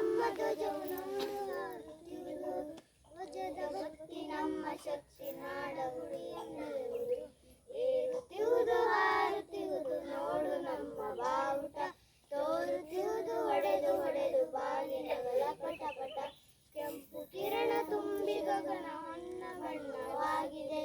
ನಮ್ಮ ಧ್ವಜವು ನಮ್ಮ ಧ್ವಜದ ಭಕ್ತಿ ನಮ್ಮ ಶಕ್ತಿ ನಾಡಗುಡಿ ಎನ್ನುವುದು ಏರುತ್ತಿರುವುದು ನೋಡು ನಮ್ಮ ಬಾವುಟ ತೋರುತ್ತಿರುವುದು ಹೊಡೆದು ಹೊಡೆದು ಬಾಗಿಲಗಳ ಪಟ ಪಟ ಕೆಂಪು ಕಿರಣ ತುಂಬಿ ಗಗನ ಹೊನ್ನ ಬಣ್ಣವಾಗಿದೆ